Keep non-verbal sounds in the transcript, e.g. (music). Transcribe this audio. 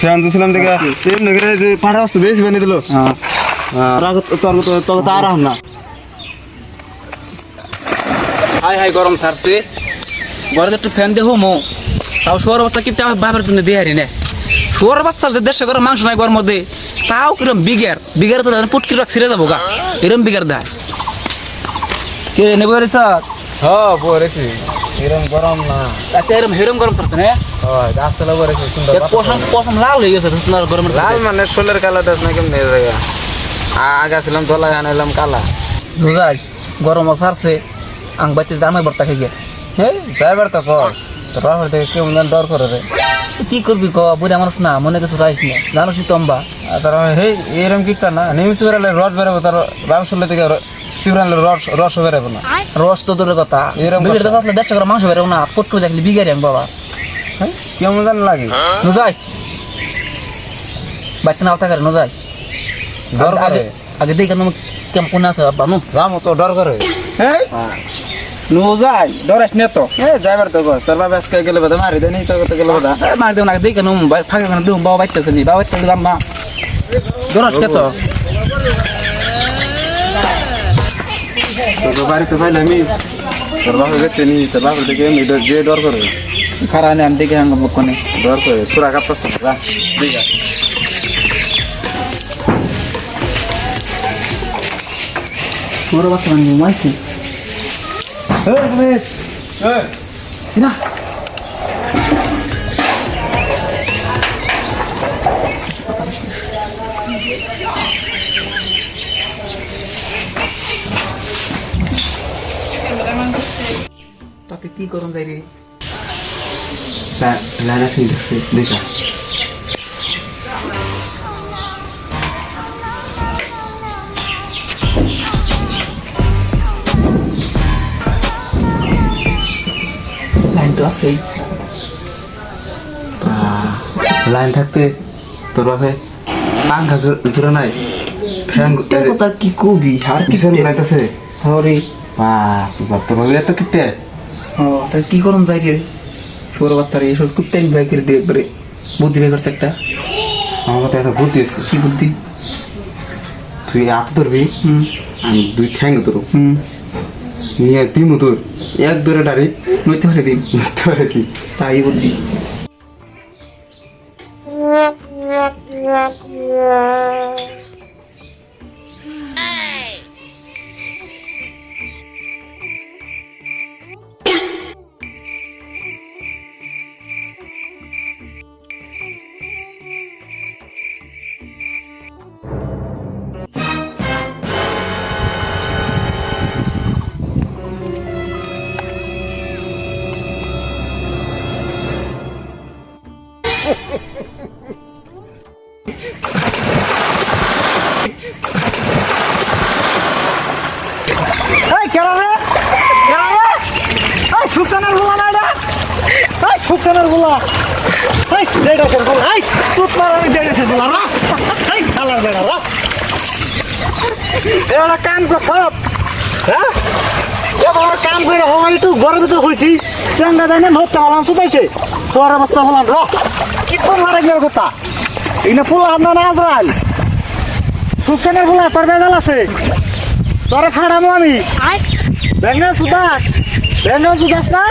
Fan দিছিলাম দেখে। এই নগরে যে পাড়া আসতে বেশি বানিয়ে দিল। হ্যাঁ। তোর তোর তোর তো আর আম না। হাই হাই গরম সারছে ঘরে একটু ফ্যান দেবো মো তাও শোয়ার বাচ্চা কিপটা বাপের জন্য দিয়ে হারি না। শোয়ার বাচ্চা যে দেড়শো করে মাংস নাই ঘর মধ্যে তাও কিরম বিঘার বিঘার তো পুটকি রাখ ছিঁড়ে যাব গা। এরম বিঘার দেয়। কে নেব রে স্যার? হ্যাঁ পরেছি এরকম গরম না। আচ্ছা এরম হেরম গরম থাকতে না হয় সুন্দর পশম পশম লাল হয়ে গেছে গরমের লাল মানে সোলের কালা না কেমন জায়গা আগা ছিলাম ধলা আনাইলাম কালা। বুঝাই গরম সারছে আং বাচ্চা জামাই বর্তা খেয়ে গিয়ে। সাইবার তো তোর থেকে কেমন যেন ডর করে রে। কি করবি ক বুড়ি মানুষ না মনে কিছু রাইস না। জানো সি তম্বা। তার হেই এরকম কিটা না? নিমিষ বেরালে রস বেরোবো তার রাম শুনলে থেকে রস রস বেরোবো না। রস তো দূরের কথা। এরম দেড়শো করে মাংস বেরো না পট্টু দেখলি বিঘারি আমি বাবা। কেমন যেন লাগে। নুজাই। বাচ্চা নাও থাকার নুজাই। ডর আগে আগে দেখে কেমন কেমন কোন আছে বাবা নু রাম তো ডর করে। হ্যাঁ? নুজাই ডরাস নে তো। এ যাইবার তো কস তোর বাবা আজকে গেলে বোধ মারি দেনি তো কত গেলে বোধ মার দেব না দেখে নু ফাঁকা করে দেব বাবা বাচ্চা আছে বাবা বাচ্চা দাম না ডরাস কে তো। তোর বাড়িতে পাইলে আমি তোর বাবা গেছে নি তোর থেকে এমনি ডর- যে ডর করে। খারাপ নেই আমি দেখে হাঙ্গ বকনে ডর করে পুরা কাঁপতেছে। যা। দিগা ছোট বাচ্চা মানে ঘুমাইছি তাতে কি করুন যাই রে? লাইন আছে দেখছে দেখা লাইন তো আছেই। লাইন থাকতে তোর বাপে পাঙ্খা জোরে নাই। ফ্যান কথা কি কবি? আর কি কিসের উড়াইতেছে হরে বাপ বাপ তোর বাবা এত কিটে ও তা কি করুন যাই রে? ছোট বাচ্চা রে এসব কুত্তে ভাই করে দিয়ে একবারে বুদ্ধি বের করছে একটা। আমার কথা একটা বুদ্ধি আছে। কি বুদ্ধি? তুই হাত ধরবি হুম। আমি দুই ঠ্যাং হুম। নিয়ে দিমু তোর। এক ধরে ডারি নইতে পারে দিন ধরে দি তাই বুদ্ধি। (laughs) সুলতানেরগুলা না এটা? এই, সুলতানেরগুলা। এই ডেডাসেরগুলা? এই তুত মার আমি ডেডাসেরগুলা না এই, খালার বেড়া রা এটা কাম করছ। হ্যাঁ? কাম করে হওয়া একটু গরম তো হয়েছি চেঙ্গা দেয় না ভর্তা ভালো সুতাইছে সোয়ার অবস্থা ভালো র। কি মারা গেল কথা? এখানে পোলা আমরা না আজরাল সুলতানেরগুলা তোর বেজাল আছে। তোরে খাড়ামো আমি। বেঙ্গল সুদাস। বেঙ্গল সুদাস না।